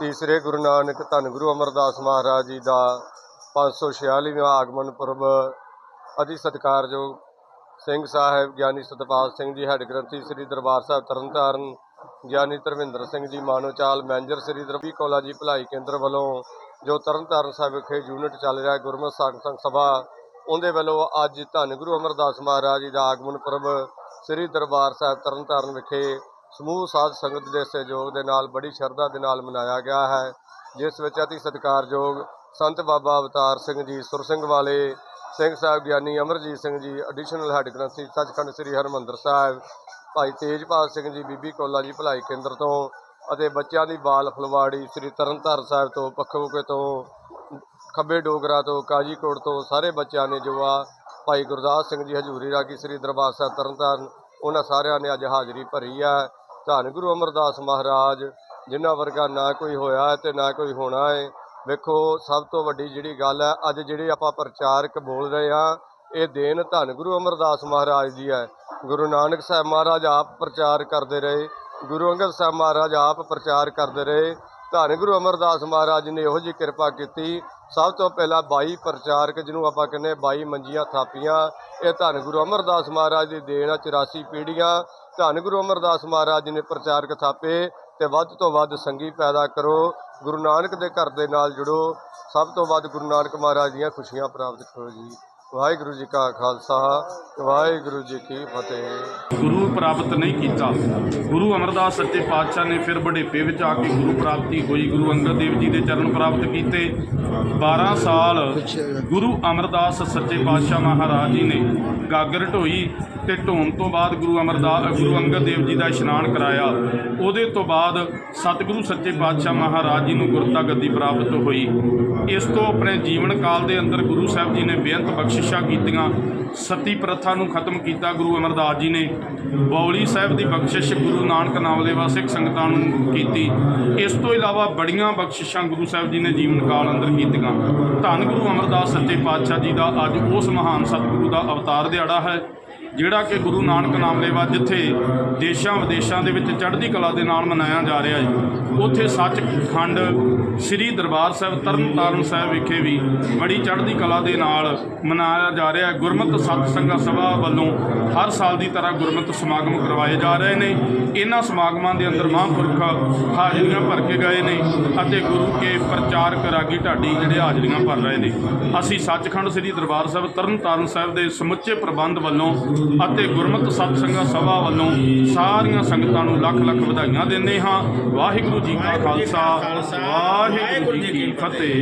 ਤੀਸਰੇ ਗੁਰੂ ਨਾਨਕ ਧੰਨ ਗੁਰੂ ਅਮਰਦਾਸ ਮਹਾਰਾਜ ਜੀ ਦਾ 546ਵਾਂ ਆਗਮਨ ਪੁਰਬ ਅਤੀ ਸਤਿਕਾਰਯੋਗ ਸਿੰਘ ਸਾਹਿਬ, ਗਿਆਨੀ ਸਤਪਾਲ ਸਿੰਘ ਜੀ ਹੈੱਡ ਗ੍ਰੰਥੀ ਸ੍ਰੀ ਦਰਬਾਰ ਸਾਹਿਬ ਤਰਨਤਾਰਨ, ਗਿਆਨੀ ਧਰਮਿੰਦਰ ਸਿੰਘ ਜੀ ਮਾਨੋਚਾਲ ਮੈਨੇਜਰ ਸ੍ਰੀ ਦਰਬੀ ਕੌਲਾ ਜੀ ਭਲਾਈ ਕੇਂਦਰ ਵੱਲੋਂ ਜੋ ਤਰਨਤਾਰਨ ਸਾਹਿਬ ਵਿਖੇ ਯੂਨਿਟ ਚੱਲ ਰਿਹਾ ਹੈ, ਗੁਰਮਤਿ ਸਾਧ ਸਭਾ, ਉਹਦੇ ਵੱਲੋਂ ਅੱਜ ਧੰਨ ਗੁਰੂ ਅਮਰਦਾਸ ਮਹਾਰਾਜ ਜੀ ਦਾ ਆਗਮਨ ਪੁਰਬ ਸ੍ਰੀ ਦਰਬਾਰ ਸਾਹਿਬ ਤਰਨਤਾਰਨ ਵਿਖੇ ਸਮੂਹ ਸਾਧ ਸੰਗਤ ਦੇ ਸਹਿਯੋਗ ਦੇ ਨਾਲ, ਬੜੀ ਸ਼ਰਧਾ ਦੇ ਨਾਲ ਮਨਾਇਆ ਗਿਆ ਹੈ, ਜਿਸ ਵਿੱਚ ਅਤੀ ਸਤਿਕਾਰਯੋਗ ਸੰਤ ਬਾਬਾ ਅਵਤਾਰ ਸਿੰਘ ਜੀ, ਸੁਰ ਸਿੰਘ ਵਾਲੇ, ਸਿੰਘ ਸਾਹਿਬ ਗਿਆਨੀ ਅਮਰਜੀਤ ਸਿੰਘ ਜੀ ਐਡੀਸ਼ਨਲ ਹੈੱਡ ਗ੍ਰੰਥੀ ਸੱਚਖੰਡ ਸ੍ਰੀ ਹਰਮੰਦਰ ਸਾਹਿਬ, ਭਾਈ ਤੇਜਪਾਲ ਸਿੰਘ ਜੀ, ਬੀਬੀ ਕੋਲਾ ਜੀ ਭਲਾਈ ਕੇਂਦਰ ਤੋਂ ਅਤੇ ਬੱਚਿਆਂ ਦੀ ਬਾਲ ਫਲਵਾੜੀ ਸ੍ਰੀ ਤਰਨਤਾਰਨ ਸਾਹਿਬ ਤੋਂ ਪੱਖੋਕੇ ਤੋਂ, ਖੱਬੇ ਡੋਗਰਾ ਤੋਂ ਕਾਜੀਕੋਟ ਤੋਂ, ਸਾਰੇ ਬੱਚਿਆਂ ਨੇ ਜੋ ਆ ਭਾਈ ਗੁਰਦਾਸ ਸਿੰਘ ਜੀ ਹਜੂਰੀ ਰਾਗੀ ਸ੍ਰੀ ਦਰਬਾਰ ਸਾਹਿਬ ਤਰਨਤਾਰਨ, ਉਹਨਾਂ ਸਾਰਿਆਂ ਨੇ ਅੱਜ ਹਾਜ਼ਰੀ ਭਰੀ ਹੈ ਧੰਨ ਗੁਰੂ ਅਮਰਦਾਸ ਮਹਾਰਾਜ, ਜਿਨ੍ਹਾਂ ਵਰਗਾ ਨਾ ਕੋਈ ਹੋਇਆ ਹੈ ਤੇ ਨਾ ਕੋਈ ਹੋਣਾ ਹੈ ਵੇਖੋ, ਸਭ ਤੋਂ ਵੱਡੀ ਜਿਹੜੀ ਗੱਲ ਹੈ, ਅੱਜ ਜਿਹੜੇ ਆਪਾਂ ਪ੍ਰਚਾਰਕ ਬੋਲ ਰਹੇ ਆ ਇਹ ਦੇਣ ਧੰਨ ਗੁਰੂ ਅਮਰਦਾਸ ਮਹਾਰਾਜ ਦੀ ਹੈ। ਗੁਰੂ ਨਾਨਕ ਸਾਹਿਬ ਮਹਾਰਾਜ ਆਪ ਪ੍ਰਚਾਰ ਕਰਦੇ ਰਹੇ। ਗੁਰੂ ਅੰਗਦ ਸਾਹਿਬ ਮਹਾਰਾਜ ਆਪ ਪ੍ਰਚਾਰ ਕਰਦੇ ਰਹੇ। ਧੰਨ ਗੁਰੂ ਅਮਰਦਾਸ ਮਹਾਰਾਜ ਨੇ ਇਹੋ ਜਿਹੀ ਕਿਰਪਾ ਕੀਤੀ। ਸਭ ਤੋਂ ਪਹਿਲਾਂ 22 ਪ੍ਰਚਾਰਕ, ਜਿਹਨੂੰ ਆਪਾਂ ਕਹਿੰਦੇ 22 ਮੰਜੀਆਂ ਥਾਪੀਆਂ, ਇਹ ਧੰਨ ਗੁਰੂ ਅਮਰਦਾਸ ਮਹਾਰਾਜ ਦੀ ਦੇਣ ਆ 84 ਪੀੜ੍ਹੀਆਂ। ਧੰਨ ਗੁਰੂ ਅਮਰਦਾਸ ਮਹਾਰਾਜ ਜੀ ਨੇ ਪ੍ਰਚਾਰਕ ਥਾਪੇ ਤੇ ਵੱਧ ਤੋਂ ਵੱਧ ਸੰਗੀ ਪੈਦਾ ਕਰੋ, ਗੁਰੂ ਨਾਨਕ ਦੇ ਘਰ ਦੇ ਨਾਲ ਜੁੜੋ। ਸਭ ਤੋਂ ਵੱਧ ਗੁਰੂ ਨਾਨਕ ਮਹਾਰਾਜ ਦੀਆਂ ਖੁਸ਼ੀਆਂ ਪ੍ਰਾਪਤ ਕਰੋ ਜੀ। ਵਾਹਿਗੁਰੂ ਜੀ ਕਾ ਖਾਲਸਾ, ਵਾਹਿਗੁਰੂ ਜੀ ਕੀ ਫਤਿਹ। ਗੁਰੂ ਪ੍ਰਾਪਤ ਨਹੀਂ ਕੀਤਾ। ਗੁਰੂ ਅਮਰਦਾਸ ਸੱਚੇ ਪਾਤਸ਼ਾਹ ਨੇ ਫਿਰ ਬੁਢੇਪੇ ਵਿੱਚ ਆ ਕੇ ਗੁਰੂ ਪ੍ਰਾਪਤੀ ਹੋਈ। ਗੁਰੂ ਅੰਗਦ ਦੇਵ ਜੀ ਦੇ ਚਰਨ ਪ੍ਰਾਪਤ ਕੀਤੇ। 12 ਸਾਲ ਗੁਰੂ ਅਮਰਦਾਸ ਸੱਚੇ ਪਾਤਸ਼ਾਹ ਮਹਾਰਾਜ ਜੀ ਨੇ ਗਾਗਰ ਢੋਈ ਤੇ ਢੋਣ ਤੋਂ ਬਾਅਦ ਗੁਰੂ ਅਮਰਦਾਸ ਗੁਰੂ ਅੰਗਦ ਦੇਵ ਜੀ ਦਾ ਇਸ਼ਨਾਨ ਕਰਾਇਆ। ਉਹਦੇ ਤੋਂ ਬਾਅਦ ਸਤਿਗੁਰੂ ਸੱਚੇ ਪਾਤਸ਼ਾਹ ਮਹਾਰਾਜ ਜੀ ਨੂੰ ਗੁਰਤਾ ਗੱਦੀ ਪ੍ਰਾਪਤ ਹੋਈ। ਇਸ ਤੋਂ ਆਪਣੇ ਜੀਵਨ ਕਾਲ ਦੇ ਅੰਦਰ ਗੁਰੂ ਸਾਹਿਬ ਜੀ ਨੇ ਬੇਅੰਤ ਬਖਸ਼ ਬਖਸ਼ਿਸ਼ਾਂ ਕੀਤੀਆਂ। ਸਤੀ ਪ੍ਰਥਾ ਨੂੰ ਖਤਮ ਕੀਤਾ ਗੁਰੂ ਅਮਰਦਾਸ ਜੀ ਨੇ। ਬੌਲੀ ਸਾਹਿਬ ਦੀ ਬਖਸ਼ਿਸ਼ ਗੁਰੂ ਨਾਨਕ ਨਾਮਲੇਵਾ ਸਿੱਖ ਸੰਗਤਾਂ ਨੂੰ ਕੀਤੀ। ਇਸ ਤੋਂ ਇਲਾਵਾ ਬੜੀਆਂ ਬਖਸ਼ਿਸ਼ਾਂ ਗੁਰੂ ਸਾਹਿਬ ਜੀ ਨੇ ਜੀਵਨ ਕਾਲ ਅੰਦਰ ਕੀਤੀਆਂ। ਧੰਨ ਗੁਰੂ ਅਮਰਦਾਸ ਸੱਚੇ ਪਾਤਸ਼ਾਹ ਜੀ ਦਾ ਅੱਜ ਉਸ ਮਹਾਨ ਸਤਿਗੁਰੂ ਦਾ ਅਵਤਾਰ ਦਿਹਾੜਾ ਹੈ। ਜਿਹੜਾ ਕਿ ਗੁਰੂ ਨਾਨਕ ਨਾਮ ਲੈਵਾ ਜਿੱਥੇ ਦੇਸ਼ਾਂ ਵਿਦੇਸ਼ਾਂ ਦੇ ਵਿੱਚ ਚੜ੍ਹਦੀ ਕਲਾ ਦੇ ਨਾਲ ਮਨਾਇਆ ਜਾ ਰਿਹਾ ਹੈ ਉੱਥੇ ਸੱਚਖੰਡ ਸ੍ਰੀ ਦਰਬਾਰ ਸਾਹਿਬ, ਤਰਨਤਾਰਨ ਸਾਹਿਬ ਵਿਖੇ ਵੀ ਬੜੀ ਚੜ੍ਹਦੀ ਕਲਾ ਦੇ ਨਾਲ ਮਨਾਇਆ ਜਾ ਰਿਹਾ ਹੈ। ਗੁਰਮਤਿ ਸਤ ਸੰਗਤ ਸਭਾ ਵੱਲੋਂ ਹਰ ਸਾਲ ਦੀ ਤਰ੍ਹਾਂ ਗੁਰਮਤਿ ਸਮਾਗਮ ਕਰਵਾਏ ਜਾ ਰਹੇ ਨੇ। ਇਹਨਾਂ ਸਮਾਗਮਾਂ ਦੇ ਅੰਦਰ ਮਹਾਂਪੁਰਖ ਹਾਜ਼ਰੀਆਂ ਭਰ ਕੇ ਗਏ ਨੇ ਅਤੇ ਗੁਰੂ ਕੇ ਪ੍ਰਚਾਰਕ ਰਾਗੀ ਢਾਡੀ ਜਿਹੜੇ ਹਾਜ਼ਰੀਆਂ ਭਰ ਰਹੇ ਨੇ। ਅਸੀਂ ਸੱਚਖੰਡ ਸ੍ਰੀ ਦਰਬਾਰ ਸਾਹਿਬ, ਤਰਨਤਾਰਨ ਸਾਹਿਬ ਦੇ ਸਮੁੱਚੇ ਪ੍ਰਬੰਧ ਵੱਲੋਂ ਅਤੇ ਗੁਰਮਤਿ ਸਤ ਸੰਗਤ ਸਭਾ ਵੱਲੋਂ ਸਾਰੀਆਂ ਸੰਗਤਾਂ ਨੂੰ ਲੱਖ ਲੱਖ ਵਧਾਈਆਂ ਦਿੰਦੇ ਹਾਂ। ਵਾਹਿਗੁਰੂ ਜੀ ਕਾ ਖਾਲਸਾ, ਵਾਹਿਗੁਰੂ ਜੀ ਕੀ ਫਤਿਹ।